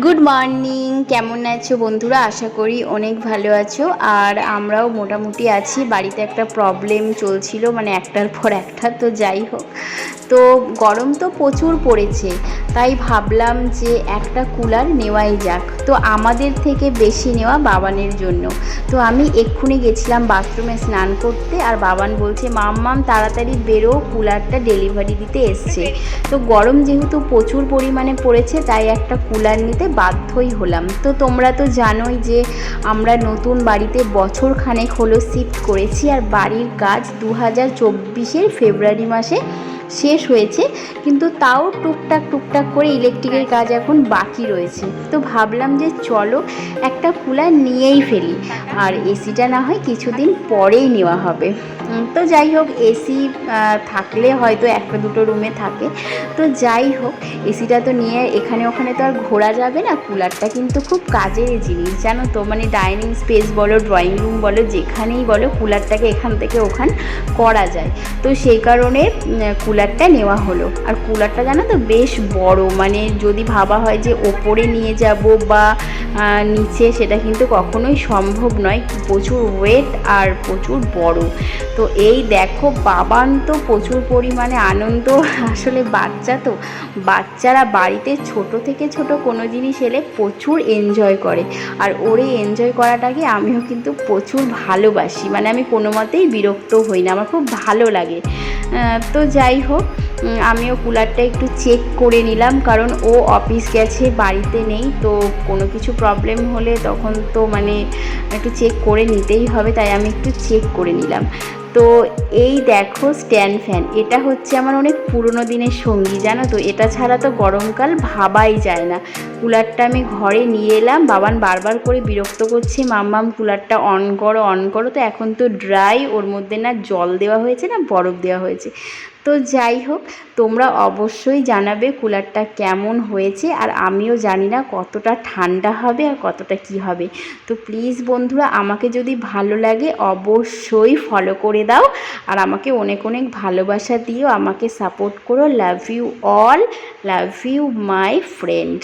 Good morning কেমন আছো বন্ধুরা? আশা করি অনেক ভালো আছো। আর আমরাও মোটামুটি আছি। বাড়িতে একটা প্রবলেম চলছিল মানে একটার পর একটা, তো যাই হোক। তো গরম তো প্রচুর পড়েছে। তাই ভাবলাম যে একটা কুলার নেওয়াই যাক। তো আমাদের থেকে বেশি নেওয়া বাবানের জন্য। তো আমি এক্ষুনি গেছিলাম বাথরুমে স্নান করতে আর বাবান বলছে, মাম মাম, তাড়াতাড়ি বেরো, কুলারটা ডেলিভারি দিতে এসছে। তো গরম যেহেতু প্রচুর পরিমাণে পড়েছে, তাই একটা কুলার নিতে বাধ্যই হলাম। তো তোমরা তো জানোই যে আমরা নতুন বাড়িতে বছর খানেক হলো শিফট করেছি আর বাড়ির কাজ দু হাজার ফেব্রুয়ারি মাসে শেষ হয়েছে, কিন্তু তাও টুকটাক টুকটাক করে ইলেকট্রিকের কাজ এখন বাকি রয়েছে। তো ভাবলাম যে চলো একটা কুলার নিয়েই ফেলি। আর এসিটা না হয় কিছুদিন পরেই নেওয়া হবে। তো যাই হোক, এসি থাকলে হয়তো একটা দুটো রুমে থাকে। তো যাই হোক, এসিটা তো নিয়ে এখানে ওখানে তো আর ঘোরা যাবে না। কুলারটা কিন্তু খুব কাজের জিনিস, জানো তো? মানে ডাইনিং স্পেস বলো, ড্রয়িং রুম বলো, যেখানেই বলো কুলারটাকে এখান থেকে ওখান করা যায়। তো সেই কারণে কুলারটা নেওয়া হলো। আর কুলারটা জানো তো বেশ বড় মানে যদি ভাবা হয় যে ওপরে নিয়ে যাব বা নিচে, সেটা কিন্তু কখনোই সম্ভব নয়, প্রচুর ওয়েট আর প্রচুর বড়। তো এই দেখো, বাবান তো প্রচুর পরিমাণে আনন্দ। আসলে বাচ্চা তো, বাচ্চারা বাড়িতে ছোট থেকে ছোট কোনো জিনিস এলে প্রচুর এনজয় করে। আর ওরে এনজয় করাটাকে আমিও কিন্তু প্রচুর ভালোবাসি। মানে আমি কোনো মতেই বিরক্ত হই না, আমার খুব ভালো লাগে। তো যাই হোক আমিও কুলারটা একটু চেক করে নিলাম, কারণ ও অফিস গেছে, বাড়িতে নেই, তো কোনো কিছু প্রবলেম হলে তখন তো মানে একটু চেক করে নিতেই হবে, তাই আমি একটু চেক করে নিলাম। তো এই দেখো স্ট্যান্ড ফ্যান এটা হচ্ছে আমার অনেক পুরনো দিনের সঙ্গী, জানো তো? এটা ছাড়া তো গরমকাল ভাবাই যায় না। কুলারটা আমি ঘরে নিয়ে এলাম। বাবান বারবার করে বিরক্ত করছে মাম্মাম কুলারটা অন করো অন করো। তো এখন তো ড্রাই ওর মধ্যে না জল দেওয়া হয়েছে না, বরফ দেওয়া হয়েছে। তো যাই হোক, তোমরা অবশ্যই জানাবে কুলারটা কেমন হয়েছে, আর আমিও জানি না কতটা ঠান্ডা হবে আর কতটা কি হবে। তো প্লিজ বন্ধুরা, আমাকে যদি ভালো লাগে অবশ্যই ফলো করে দাও, আর আমাকে অনেক অনেক ভালোবাসা দিও, আমাকে সাপোর্ট করো। Love you all love you my friend